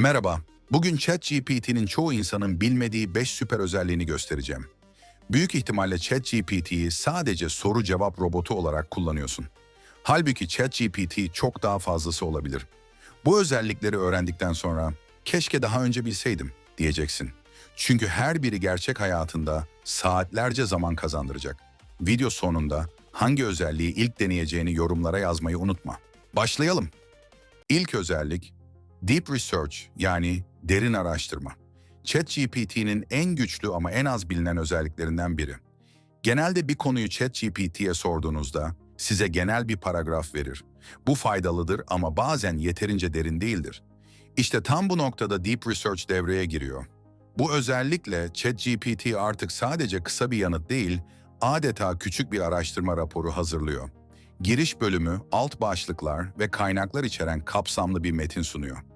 Merhaba, bugün ChatGPT'nin çoğu insanın bilmediği 5 süper özelliğini göstereceğim. Büyük ihtimalle ChatGPT'yi sadece soru cevap robotu olarak kullanıyorsun. Halbuki ChatGPT çok daha fazlası olabilir. Bu özellikleri öğrendikten sonra keşke daha önce bilseydim diyeceksin. Çünkü her biri gerçek hayatında saatlerce zaman kazandıracak. Video sonunda hangi özelliği ilk deneyeceğini yorumlara yazmayı unutma. Başlayalım. İlk özellik Deep Research yani derin araştırma. ChatGPT'nin en güçlü ama en az bilinen özelliklerinden biri. Genelde bir konuyu ChatGPT'ye sorduğunuzda size genel bir paragraf verir. Bu faydalıdır ama bazen yeterince derin değildir. İşte tam bu noktada Deep Research devreye giriyor. Bu özellikle ChatGPT artık sadece kısa bir yanıt değil, adeta küçük bir araştırma raporu hazırlıyor. Giriş bölümü, alt başlıklar ve kaynaklar içeren kapsamlı bir metin sunuyor.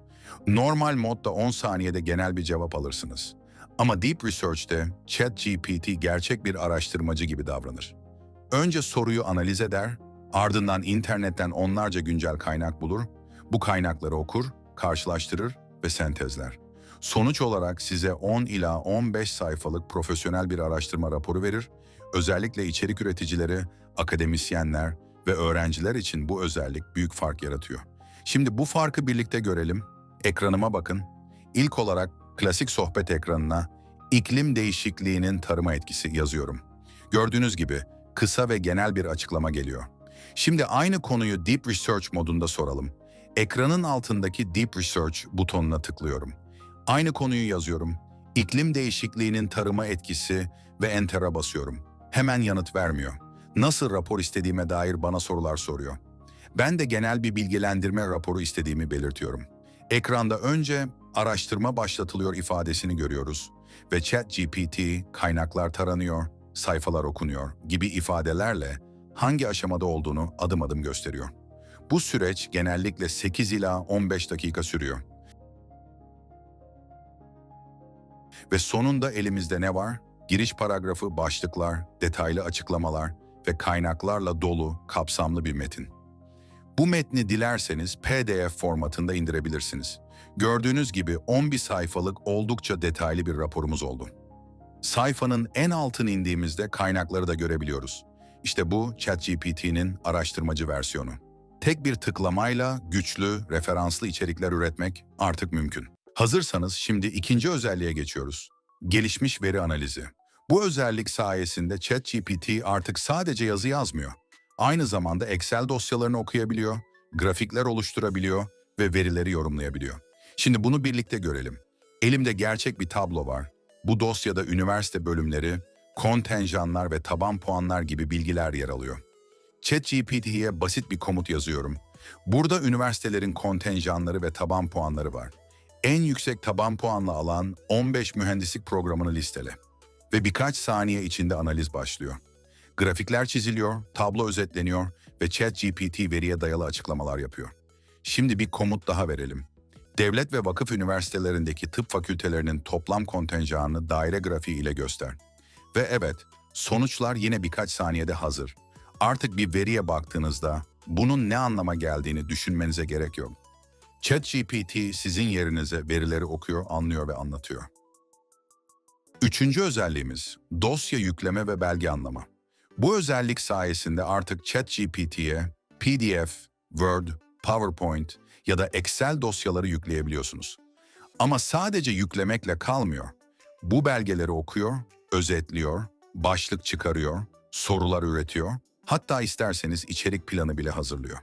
Normal modda 10 saniyede genel bir cevap alırsınız. Ama Deep Research'te ChatGPT gerçek bir araştırmacı gibi davranır. Önce soruyu analiz eder, ardından internetten onlarca güncel kaynak bulur, bu kaynakları okur, karşılaştırır ve sentezler. Sonuç olarak size 10 ila 15 sayfalık profesyonel bir araştırma raporu verir. Özellikle içerik üreticileri, akademisyenler ve öğrenciler için bu özellik büyük fark yaratıyor. Şimdi bu farkı birlikte görelim. Ekranıma bakın. İlk olarak klasik sohbet ekranına iklim değişikliğinin tarıma etkisi yazıyorum. Gördüğünüz gibi kısa ve genel bir açıklama geliyor. Şimdi aynı konuyu Deep Research modunda soralım. Ekranın altındaki Deep Research butonuna tıklıyorum. Aynı konuyu yazıyorum. İklim değişikliğinin tarıma etkisi ve Enter'a basıyorum. Hemen yanıt vermiyor. Nasıl rapor istediğime dair bana sorular soruyor. Ben de genel bir bilgilendirme raporu istediğimi belirtiyorum. Ekranda önce araştırma başlatılıyor ifadesini görüyoruz ve ChatGPT kaynaklar taranıyor, sayfalar okunuyor gibi ifadelerle hangi aşamada olduğunu adım adım gösteriyor. Bu süreç genellikle 8 ila 15 dakika sürüyor. Ve sonunda elimizde ne var? Giriş paragrafı, başlıklar, detaylı açıklamalar ve kaynaklarla dolu, kapsamlı bir metin. Bu metni dilerseniz PDF formatında indirebilirsiniz. Gördüğünüz gibi 11 sayfalık oldukça detaylı bir raporumuz oldu. Sayfanın en altına indiğimizde kaynakları da görebiliyoruz. İşte bu ChatGPT'nin araştırmacı versiyonu. Tek bir tıklamayla güçlü, referanslı içerikler üretmek artık mümkün. Hazırsanız şimdi ikinci özelliğe geçiyoruz. Gelişmiş veri analizi. Bu özellik sayesinde ChatGPT artık sadece yazı yazmıyor. Aynı zamanda Excel dosyalarını okuyabiliyor, grafikler oluşturabiliyor ve verileri yorumlayabiliyor. Şimdi bunu birlikte görelim. Elimde gerçek bir tablo var. Bu dosyada üniversite bölümleri, kontenjanlar ve taban puanlar gibi bilgiler yer alıyor. ChatGPT'ye basit bir komut yazıyorum. Burada üniversitelerin kontenjanları ve taban puanları var. En yüksek taban puanla alan 15 mühendislik programını listele. Ve birkaç saniye içinde analiz başlıyor. Grafikler çiziliyor, tablo özetleniyor ve ChatGPT veriye dayalı açıklamalar yapıyor. Şimdi bir komut daha verelim. Devlet ve vakıf üniversitelerindeki tıp fakültelerinin toplam kontenjanını daire grafiği ile göster. Ve evet, sonuçlar yine birkaç saniyede hazır. Artık bir veriye baktığınızda bunun ne anlama geldiğini düşünmenize gerek yok. ChatGPT sizin yerinize verileri okuyor, anlıyor ve anlatıyor. Üçüncü özelliğimiz dosya yükleme ve belge anlama. Bu özellik sayesinde artık ChatGPT'ye PDF, Word, PowerPoint ya da Excel dosyaları yükleyebiliyorsunuz. Ama sadece yüklemekle kalmıyor. Bu belgeleri okuyor, özetliyor, başlık çıkarıyor, sorular üretiyor, hatta isterseniz içerik planı bile hazırlıyor.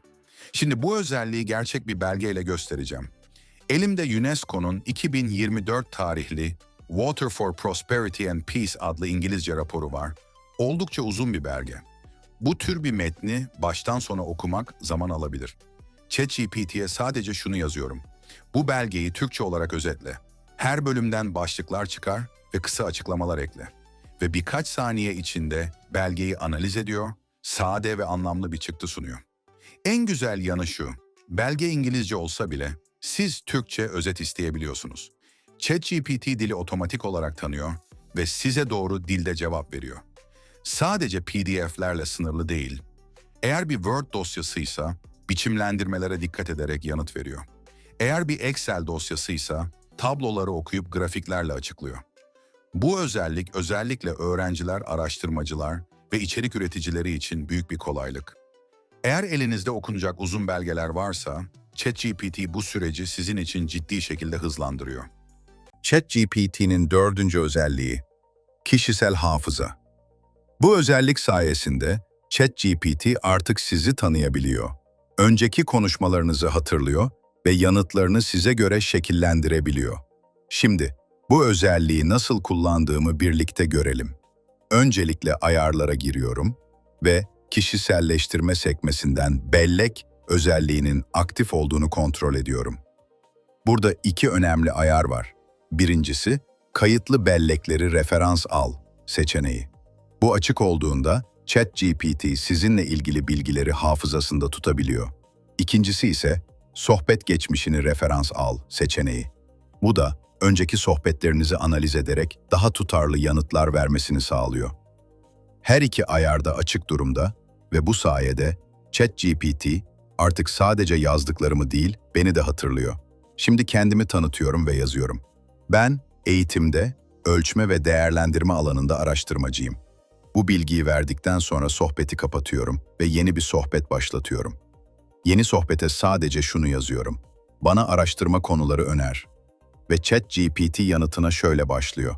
Şimdi bu özelliği gerçek bir belgeyle göstereceğim. Elimde UNESCO'nun 2024 tarihli Water for Prosperity and Peace adlı İngilizce raporu var. Oldukça uzun bir belge. Bu tür bir metni baştan sona okumak zaman alabilir. ChatGPT'ye sadece şunu yazıyorum. Bu belgeyi Türkçe olarak özetle. Her bölümden başlıklar çıkar ve kısa açıklamalar ekle. Ve birkaç saniye içinde belgeyi analiz ediyor, sade ve anlamlı bir çıktı sunuyor. En güzel yanı şu, belge İngilizce olsa bile siz Türkçe özet isteyebiliyorsunuz. ChatGPT dili otomatik olarak tanıyor ve size doğru dilde cevap veriyor. Sadece PDF'lerle sınırlı değil. Eğer bir Word dosyasıysa biçimlendirmelere dikkat ederek yanıt veriyor. Eğer bir Excel dosyasıysa tabloları okuyup grafiklerle açıklıyor. Bu özellik özellikle öğrenciler, araştırmacılar ve içerik üreticileri için büyük bir kolaylık. Eğer elinizde okunacak uzun belgeler varsa, ChatGPT bu süreci sizin için ciddi şekilde hızlandırıyor. ChatGPT'nin dördüncü özelliği, kişisel hafıza. Bu özellik sayesinde ChatGPT artık sizi tanıyabiliyor. Önceki konuşmalarınızı hatırlıyor ve yanıtlarını size göre şekillendirebiliyor. Şimdi bu özelliği nasıl kullandığımı birlikte görelim. Öncelikle ayarlara giriyorum ve kişiselleştirme sekmesinden bellek özelliğinin aktif olduğunu kontrol ediyorum. Burada iki önemli ayar var. Birincisi, kayıtlı bellekleri referans al seçeneği. Bu açık olduğunda ChatGPT sizinle ilgili bilgileri hafızasında tutabiliyor. İkincisi ise sohbet geçmişini referans al seçeneği. Bu da önceki sohbetlerinizi analiz ederek daha tutarlı yanıtlar vermesini sağlıyor. Her iki ayarda açık durumda ve bu sayede ChatGPT artık sadece yazdıklarımı değil, beni de hatırlıyor. Şimdi kendimi tanıtıyorum ve yazıyorum. Ben eğitimde, ölçme ve değerlendirme alanında araştırmacıyım. Bu bilgiyi verdikten sonra sohbeti kapatıyorum ve yeni bir sohbet başlatıyorum. Yeni sohbete sadece şunu yazıyorum. Bana araştırma konuları öner. Ve ChatGPT yanıtına şöyle başlıyor.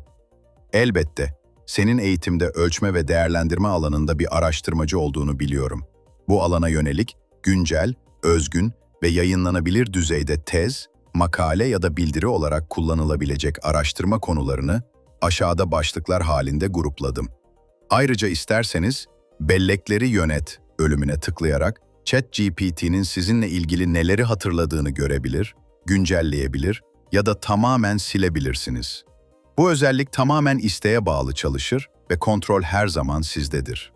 Elbette, senin eğitimde ölçme ve değerlendirme alanında bir araştırmacı olduğunu biliyorum. Bu alana yönelik güncel, özgün ve yayınlanabilir düzeyde tez, makale ya da bildiri olarak kullanılabilecek araştırma konularını aşağıda başlıklar halinde grupladım. Ayrıca isterseniz bellekleri yönet bölümüne tıklayarak ChatGPT'nin sizinle ilgili neleri hatırladığını görebilir, güncelleyebilir ya da tamamen silebilirsiniz. Bu özellik tamamen isteğe bağlı çalışır ve kontrol her zaman sizdedir.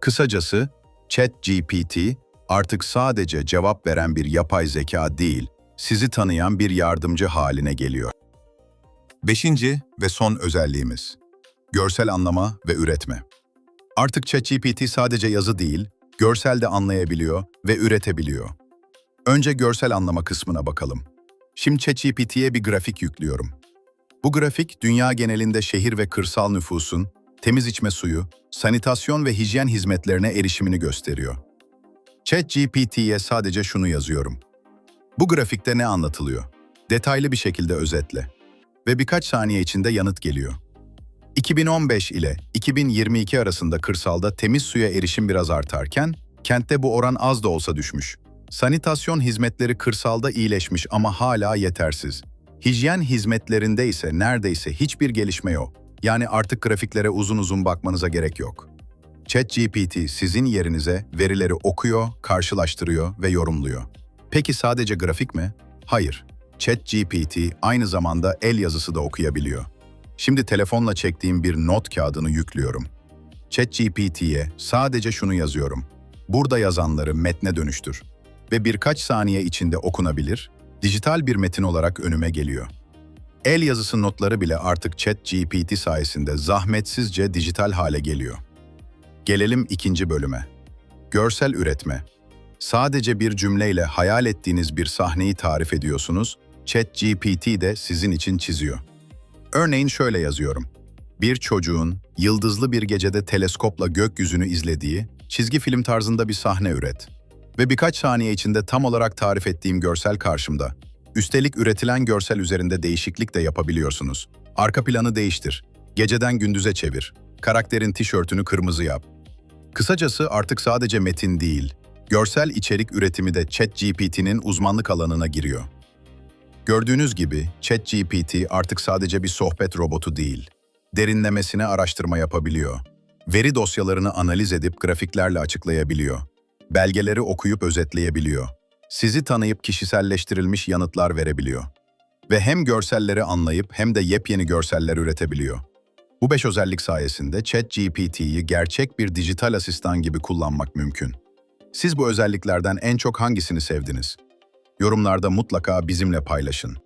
Kısacası ChatGPT artık sadece cevap veren bir yapay zeka değil, sizi tanıyan bir yardımcı haline geliyor. Beşinci ve son özelliğimiz. Görsel anlama ve üretme. Artık ChatGPT sadece yazı değil, görsel de anlayabiliyor ve üretebiliyor. Önce görsel anlama kısmına bakalım. Şimdi ChatGPT'ye bir grafik yüklüyorum. Bu grafik dünya genelinde şehir ve kırsal nüfusun temiz içme suyu, sanitasyon ve hijyen hizmetlerine erişimini gösteriyor. ChatGPT'ye sadece şunu yazıyorum. Bu grafikte ne anlatılıyor? Detaylı bir şekilde özetle. Ve birkaç saniye içinde yanıt geliyor. 2015 ile 2022 arasında kırsalda temiz suya erişim biraz artarken, kentte bu oran az da olsa düşmüş. Sanitasyon hizmetleri kırsalda iyileşmiş ama hala yetersiz. Hijyen hizmetlerinde ise neredeyse hiçbir gelişme yok. Yani artık grafiklere uzun uzun bakmanıza gerek yok. ChatGPT sizin yerinize verileri okuyor, karşılaştırıyor ve yorumluyor. Peki sadece grafik mi? Hayır. ChatGPT aynı zamanda el yazısı da okuyabiliyor. Şimdi telefonla çektiğim bir not kağıdını yüklüyorum. ChatGPT'ye sadece şunu yazıyorum. Burada yazanları metne dönüştür ve birkaç saniye içinde okunabilir, dijital bir metin olarak önüme geliyor. El yazısı notları bile artık ChatGPT sayesinde zahmetsizce dijital hale geliyor. Gelelim ikinci bölüme. Görsel üretme. Sadece bir cümleyle hayal ettiğiniz bir sahneyi tarif ediyorsunuz, ChatGPT de sizin için çiziyor. Örneğin şöyle yazıyorum. Bir çocuğun yıldızlı bir gecede teleskopla gökyüzünü izlediği çizgi film tarzında bir sahne üret. Ve birkaç saniye içinde tam olarak tarif ettiğim görsel karşımda. Üstelik üretilen görsel üzerinde değişiklik de yapabiliyorsunuz. Arka planı değiştir. Geceden gündüze çevir. Karakterin tişörtünü kırmızı yap. Kısacası artık sadece metin değil, görsel içerik üretimi de ChatGPT'nin uzmanlık alanına giriyor. Gördüğünüz gibi ChatGPT artık sadece bir sohbet robotu değil, derinlemesine araştırma yapabiliyor. Veri dosyalarını analiz edip grafiklerle açıklayabiliyor. Belgeleri okuyup özetleyebiliyor. Sizi tanıyıp kişiselleştirilmiş yanıtlar verebiliyor. Ve hem görselleri anlayıp hem de yepyeni görseller üretebiliyor. Bu beş özellik sayesinde ChatGPT'yi gerçek bir dijital asistan gibi kullanmak mümkün. Siz bu özelliklerden en çok hangisini sevdiniz? Yorumlarda mutlaka bizimle paylaşın.